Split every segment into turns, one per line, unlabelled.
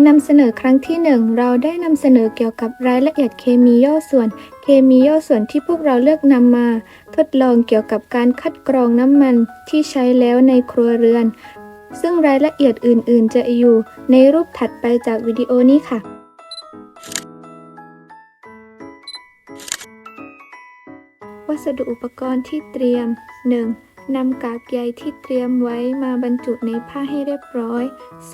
การนำเสนอครั้งที่ 1 เราได้นำเสนอเกี่ยวกับรายละเอียดเคมีย่อส่วน เคมีย่อส่วนที่พวกเราเลือกนำมา ทดลองเกี่ยวกับการคัดกรองน้ำมันที่ใช้แล้วในครัวเรือน ซึ่งรายละเอียดอื่น ๆ จะอยู่ในรูปถัดไปจากวิดีโอนี้ค่ะวัสดุอุปกรณ์ที่เตรียม 1. นำกากใยที่เตรียมไว้มาบรรจุในผ้าให้เรียบร้อย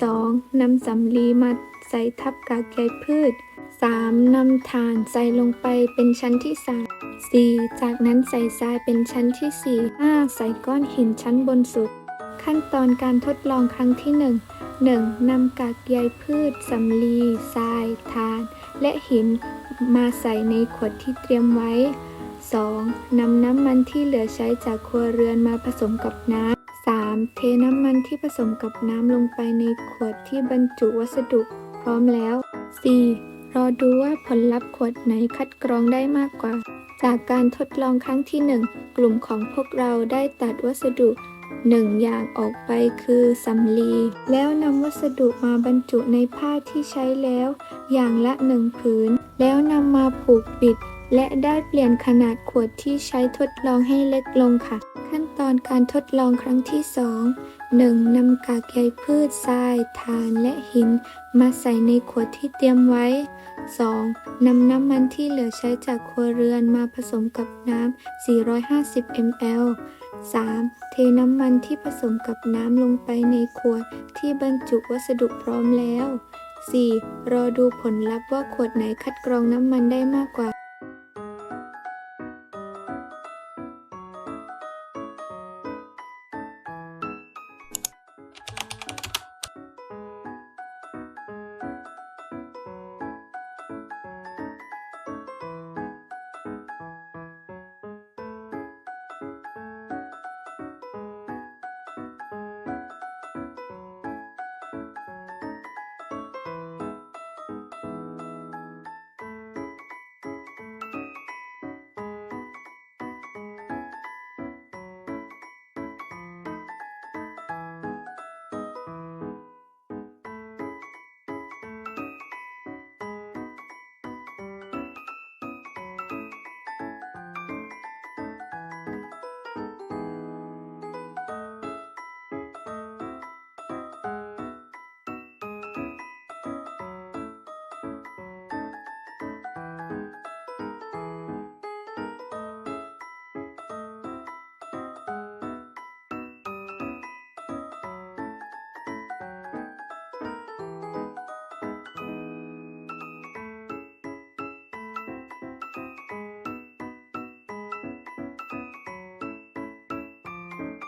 2. นำสำลีมาใส่ทับกากใยพืช 3. นำถ่านใส่ลงไปเป็นชั้นที่ 3 4. จากนั้นใส่ทรายเป็นชั้นที่ 4 5. ใส่ก้อนหินชั้นบนสุด ขั้นตอนการทดลองครั้งที่ 1 1. นำกากใยพืชสำลีทรายถ่าน และหินมาใส่ในขวดที่เตรียมไว้ 2. นำน้ำมันที่เหลือใช้จากครัวเรือนมาผสมกับน้ำ 3. เทน้ำมันที่ผสมกับน้ำลงไปในขวดที่บรรจุวัสดุพร้อมแล้ว 4. รอดูว่าผลลัพธ์ขวดไหนคัดกรองได้มากกว่า จากการทดลองครั้งที่ 1 กลุ่มของพวกเราได้ตัดวัสดุหนึ่งอย่างออกไปคือสำลี แล้วนำวัสดุมาบรรจุในผ้าที่ใช้แล้ว อย่างละหนึ่งผืน แล้วนำมาผูกปิด และได้เปลี่ยนขนาดขวดที่ใช้ทดลองให้เล็กลงค่ะ ขั้นตอนการทดลองครั้งที่ 2 1. นำกากใยพืชทรายถ่านและหิน มาใส่ในขวดที่เตรียมไว้ 2. นำน้ำมันที่เหลือใช้จากครัวเรือนมาผสมกับน้ำ 450 ml 3. เทน้ำมันที่ผสมกับน้ำลงไปในขวดที่บรรจุวัสดุพร้อมแล้ว 4. รอดูผลลัพธ์ว่าขวดไหนคัดกรองน้ำมันได้มากกว่า Thank you.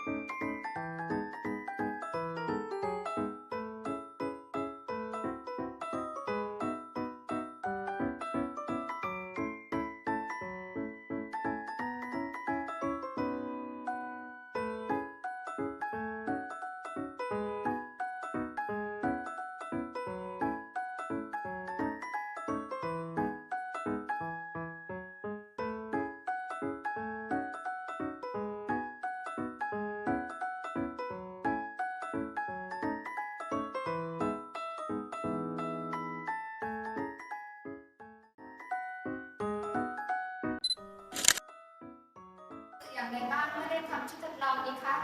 อย่างไรบ้างเมื่อได้ทำชุดทดลองนี้คะ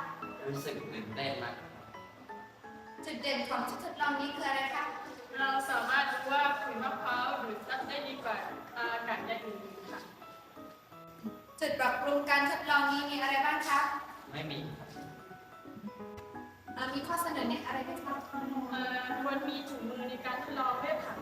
รู้สึกตื่นเต้นมาก
จุดเด่นของชุดทดลองนี้คืออะไรคะ
เราสามารถดูว่าขุยมะพร้าวหรือซับได้ดีกว่าอากาศอย่างอื่นค่ะ
จุดปรับปรุงการทดลองนี้มีอะไรบ้างคะ
ไม่มีครับ
เอ่อมีข้อเสนอแนะอะไรไหมคะ
เอ่อควรมีถุงมือในการทดลองด้วยค่ะ